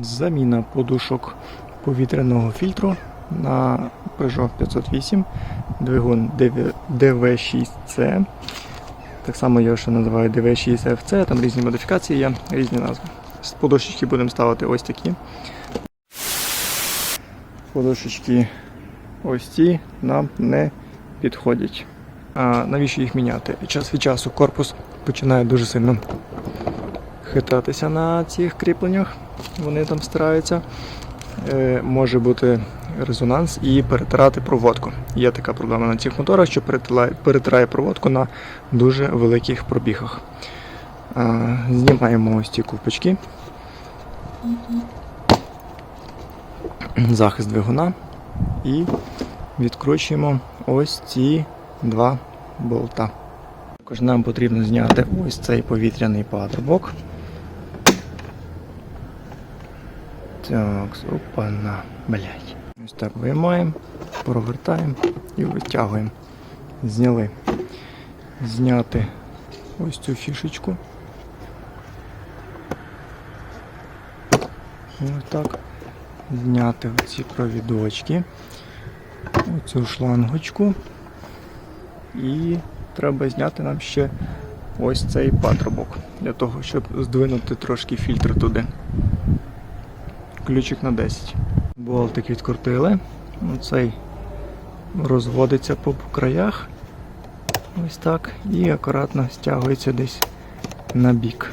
Заміна подушок повітряного фільтру на Peugeot 508, двигун DV6C. Так само його ще називають DV6FC, там різні модифікації є, різні назви. Подушечки будемо ставити ось такі. Подушечки ось ці нам не підходять. А навіщо їх міняти? Час від часу корпус починає дуже сильно хитатися на цих кріпленнях. Вони там стараються. Е, може бути резонанс і перетирати проводку. Є така проблема на цих моторах, що перетирає проводку на дуже великих пробігах. Знімаємо ось ці ковпачки. Захист двигуна і відкручуємо ось ці два болта. Також нам потрібно зняти ось цей повітряний патрубок. Так, опана, блядь. Ось так виймаємо, провертаємо і витягуємо. Зняли. Зняти ось цю фішечку. Ось так. Зняти ці провідочки. Оцю шлангочку. І треба зняти нам ще ось цей патрубок для того, щоб здвинути трошки фільтр туди. Ключик на 10. Болтик відкрутили. Цей розводиться по краях. Ось так. І акуратно стягується десь на бік.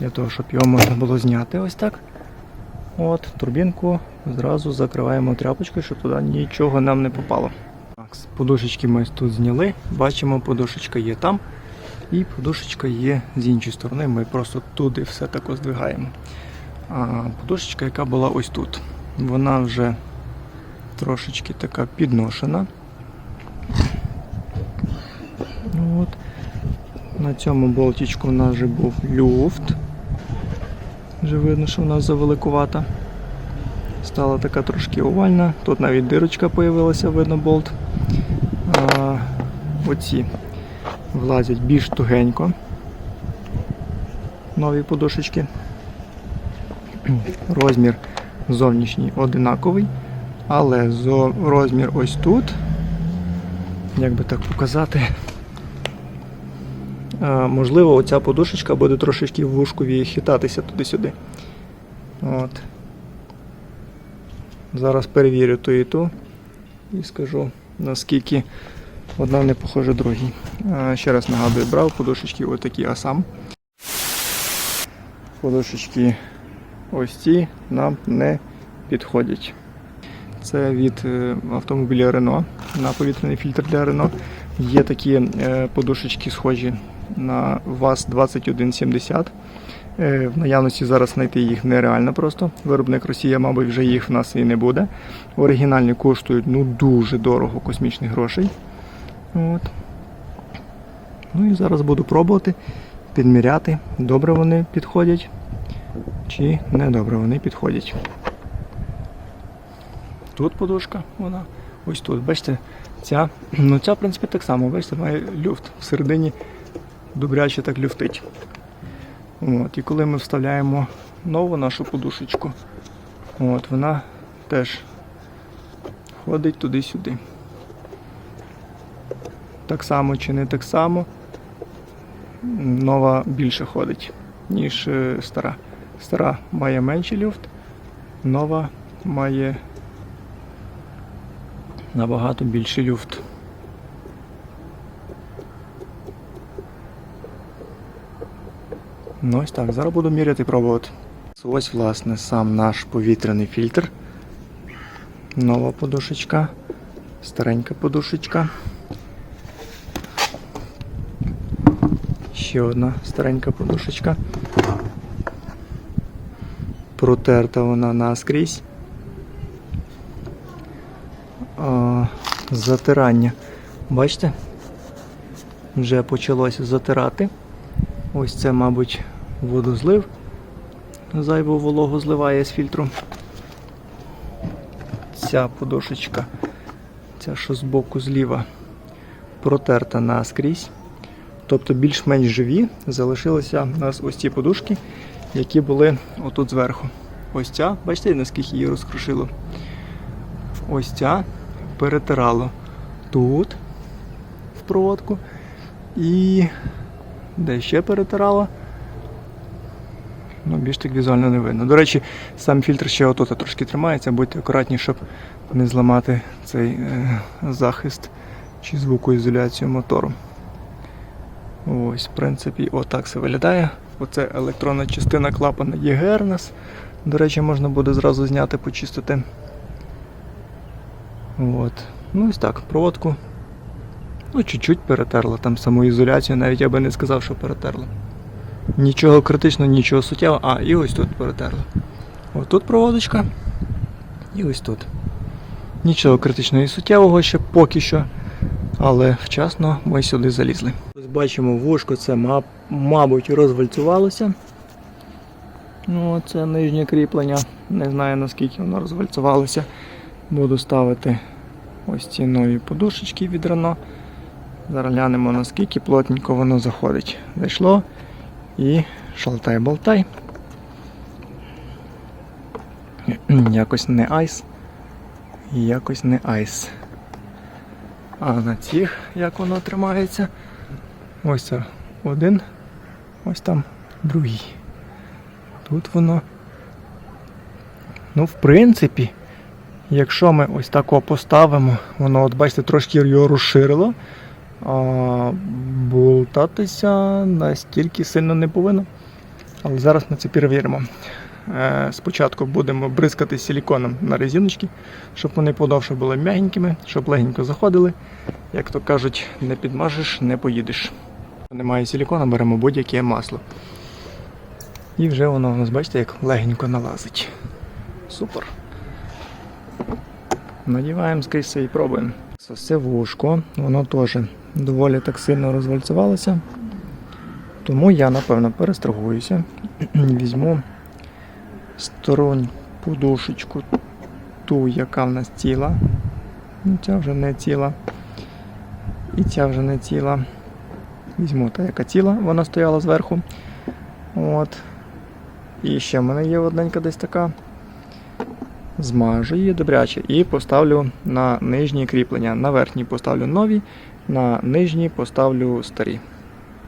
Для того, щоб його можна було зняти ось так. От, турбінку зразу закриваємо тряпочкою, щоб туди нічого нам не попало. Так, подушечки ми тут зняли. Бачимо, подушечка є там. І подушечка є з іншої сторони. Ми просто туди все так здвигаємо. Подушечка, яка була ось тут. Вона вже трошечки така підношена. От. На цьому болтичку у нас вже був люфт. Вже видно, що вона завеликувата. Стала така трошки овальна. Тут навіть дирочка появилася, видно болт. А, оці влазять більш тугенько. Нові подушечки. Розмір зовнішній одинаковий, але розмір ось тут, як би так показати, е, можливо, оця подушечка буде трошечки в вушкові хитатися туди-сюди. От. Зараз перевірю ту і ту і скажу, наскільки одна не похожа другій. Е, Ще раз нагадую, брав подушечки отакі асам. Подушечки ось ці нам не підходять. Це від е, автомобіля Renault на повітряний фільтр для Renault. Є такі е, подушечки схожі на ВАЗ-2170. Е, В наявності зараз знайти їх нереально просто. Виробник Росія, мабуть, вже їх в нас і не буде. Оригінальні коштують ну, дуже дорого космічних грошей. От. Ну і зараз буду пробувати, підміряти, добре вони підходять чи недобре вони підходять. Тут подушка, вона ось тут. Бачите, ця, ну ця, в принципі, так само, бачите, має люфт. Всередині добряче так люфтить. От, і коли ми вставляємо нову нашу подушечку, от, вона теж ходить туди-сюди. Так само чи не так само, нова більше ходить, ніж е, стара. Стара має менший люфт, нова має набагато більший люфт. Ну ось так, зараз буду міряти пробувати. Ось, власне, сам наш повітряний фільтр. Нова подушечка, старенька подушечка. Ще одна старенька подушечка. Протерта вона наскрізь. Затирання. Бачите? Вже почалося затирати. Ось це, мабуть, водозлив. Зайву вологу зливає з фільтру. Ця подушечка, ця що збоку зліва, протерта наскрізь. Тобто більш-менш живі залишилися у нас ось ці подушки, які були отут зверху. ось ця, бачите, наскільки її розкрушило. Ось ця перетирало тут в проводку. І де ще перетирало. Ну, більш так візуально не видно. До речі, сам фільтр ще отут трошки тримається, будьте акуратні, щоб не зламати цей е, захист чи звукоізоляцію мотору. Ось, в принципі, отак все виглядає. Оце електронна частина клапана ЄГР нас. До речі, можна буде зразу зняти, почистити. От. Ну ось так, проводку. Ну, чуть-чуть перетерла там самоізоляцію, навіть я би не сказав, що перетерла. Нічого критичного, нічого суттєвого. А, і ось тут перетерла. Ось тут проводочка. І ось тут. Нічого критичного і суттєвого ще поки що. Але вчасно ми сюди залізли. Бачимо, вушко це, мабуть, розвальцювалося. Ну, це нижнє кріплення. Не знаю наскільки воно розвальцювалося. Буду ставити ось ці нові подушечки від Рено. Зараз глянемо наскільки плотненько воно заходить. Зайшло і шалтай-болтай. Якось не айс. Якось не айс. А на цих як воно тримається? Ось це один, ось там другий. Тут воно. Ну, в принципі, якщо ми ось тако поставимо, воно, от бачите, трошки його розширило, а болтатися настільки сильно не повинно. Але зараз ми це перевіримо. Е, Спочатку будемо бризкати силіконом на резиночки, щоб вони подовше були м'ягенькими, щоб легенько заходили. Як то кажуть, не підмажеш, не поїдеш. Немає силікона, беремо будь-яке масло. І вже воно у нас, бачите, як легенько налазить. Супер. Надіваємо скрізь і пробуємо. Це вушко, воно теж доволі так сильно розвальцювалося. Тому я, напевно, перестрахуюся. Візьму сторонню подушечку, ту, яка в нас ціла. Ну, Ця вже не ціла. І ця вже не ціла. Візьму та, яка ціла, вона стояла зверху. От. І ще в мене є одненька десь така. Змажу її добряче і поставлю на нижні кріплення. На верхній поставлю нові, на нижній поставлю старі.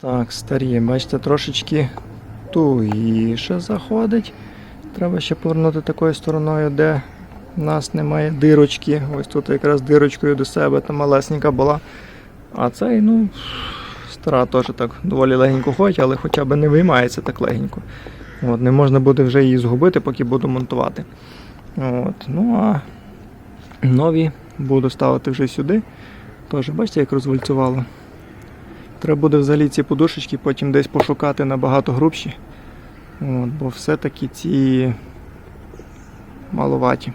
Так, старі, бачите, трошечки тугіше заходить. Треба ще повернути такою стороною, де в нас немає дирочки. Ось тут якраз дирочкою до себе там малесенька була. А цей, ну, стара теж так доволі легенько ходить, але хоча б не виймається так легенько. От, не можна буде вже її згубити, поки буду монтувати. От, ну а нові буду ставити вже сюди. Теж бачите, як розвальцювало. Треба буде взагалі ці подушечки потім десь пошукати набагато грубші. От, бо все-таки ці маловаті.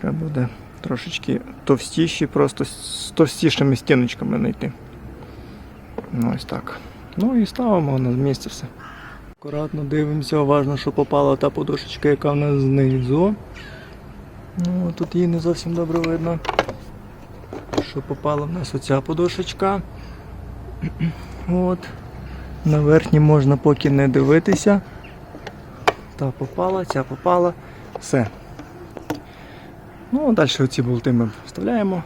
Треба буде трошечки товстіші, просто з товстішими стіночками знайти. Ну, ось так. Ну і ставимо на місце все. Акуратно дивимося, уважно, що попала та подушечка, яка в нас знизу. Ну, тут її не зовсім добре видно. Що попала в нас оця подушечка. От. На верхній можна поки не дивитися. Та попала, ця попала. Все. Ну, далі оці болти ми вставляємо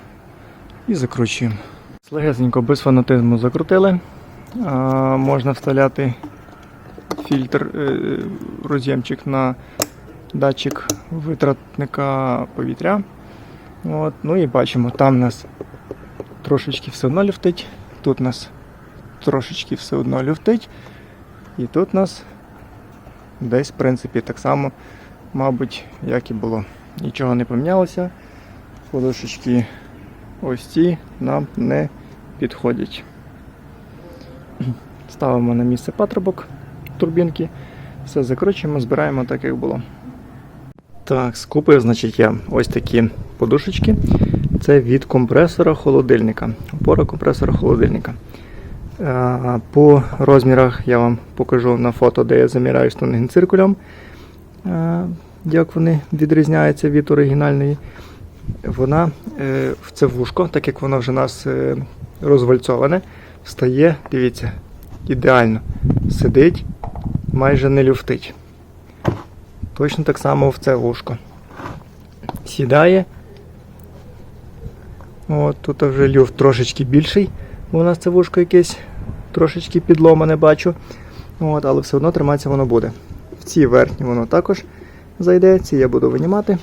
і закручуємо. Слегесенько без фанатизму закрутили. А, можна вставляти фільтр, е, роз'ємчик на датчик витратника повітря. От, ну і бачимо, там нас трошечки все одно люфтить, тут нас трошечки все одно люфтить, і тут нас десь, в принципі, так само, мабуть, як і було. Нічого не помінялося. Подушечки ось ці нам не підходять. Ставимо на місце патрубок турбінки, все закручуємо, збираємо так, як було. Так, скупив, значить, я ось такі подушечки. Це від компресора холодильника. Опора компресора холодильника. Е, По розмірах я вам покажу на фото, де я заміряю штангенциркулем, е, як вони відрізняються від оригінальної. Вона е, в це вушко, так як воно вже у нас е, розвальцоване, стає, дивіться, ідеально. Сидить, майже не люфтить. Точно так само в це вушко. Сідає. От, тут вже люфт трошечки більший, бо у нас це вушко якесь трошечки підломане бачу. От, але все одно триматися воно буде. В ці верхні воно також зайде, ці я буду винімати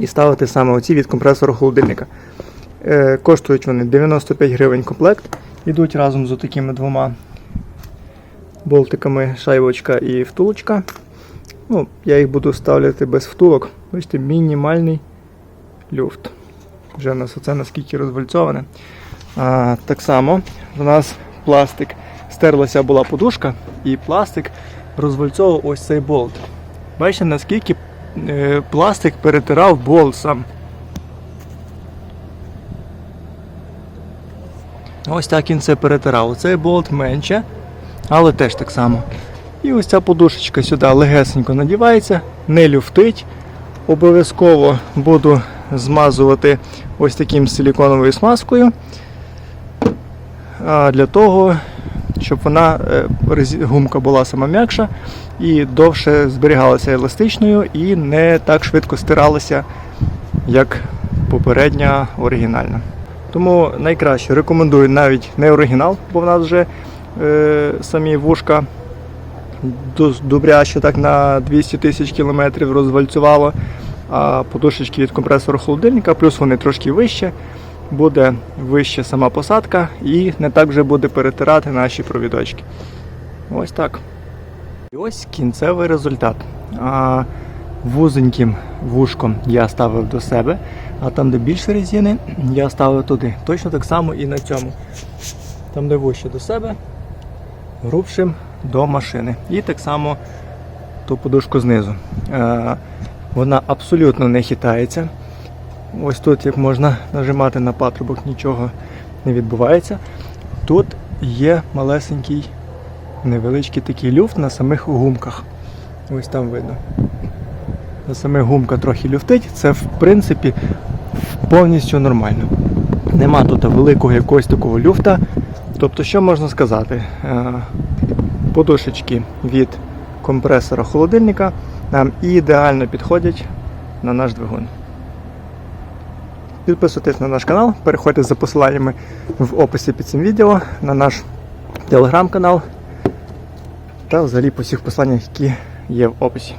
і ставити саме оці від компресора холодильника. Е, коштують вони 95 гривень комплект. Йдуть разом з такими двома болтиками шайбочка і втулочка. Ну, я їх буду ставляти без втулок. Бачите, мінімальний люфт. Вже у нас оце наскільки розвальцьоване. А, так само в нас пластик стерлася була подушка, і пластик розвальцовував ось цей болт. Бачите, наскільки пластик перетирав болт сам. Ось так він це перетирав. Цей болт менше, але теж так само. І ось ця подушечка сюди легесенько надівається, не люфтить. Обов'язково буду змазувати ось таким силіконовою смазкою. Для того, щоб вона е, гумка була сама м'якша і довше зберігалася еластичною і не так швидко стиралася, як попередня оригінальна. Тому найкраще рекомендую навіть не оригінал, бо в нас вже е, самі вушка добряще так на 200 тисяч кілометрів розвальцювало, а подушечки від компресора холодильника, плюс вони трошки вище, буде вище сама посадка і не так вже буде перетирати наші провідочки. Ось так. І ось кінцевий результат. А, вузеньким вушком я ставив до себе, а там, де більше резини, я ставив туди. Точно так само і на цьому. Там, де вуще до себе, грубшим до машини. І так само ту подушку знизу. Е, вона абсолютно не хитається. Ось тут, як можна нажимати на патрубок, нічого не відбувається. Тут є малесенький невеличкий такий люфт на самих гумках. Ось там видно. На самих гумка трохи люфтить, це в принципі повністю нормально. Нема тут великого якогось такого люфта. Тобто, що можна сказати? Е, Подушечки від компресора холодильника нам ідеально підходять на наш двигун. Підписуйтесь на наш канал, переходьте за посиланнями в описі під цим відео на наш телеграм-канал та взагалі по всіх посиланнях, які є в описі.